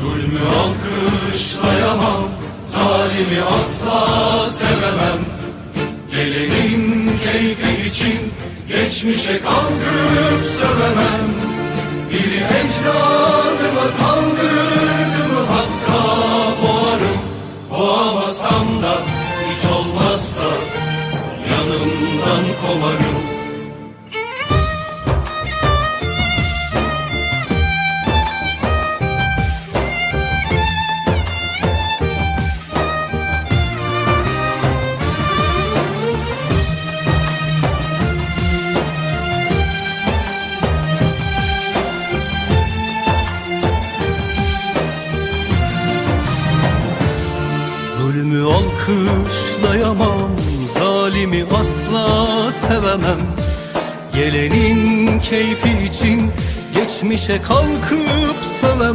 Zulmü alkışlayamam Zalimi asla sevemem. Gelenin keyfi için Geçmişe kalkıp sövemem. Biri ecdadıma saldırdı mı Hatta boğarım Boğamasam da hiç olmazsa Yanımdan kovarım Zulmü alkışlayamam Zalimi asla sevemem. Gelenin keyfi için Geçmişe kalkıp sövemem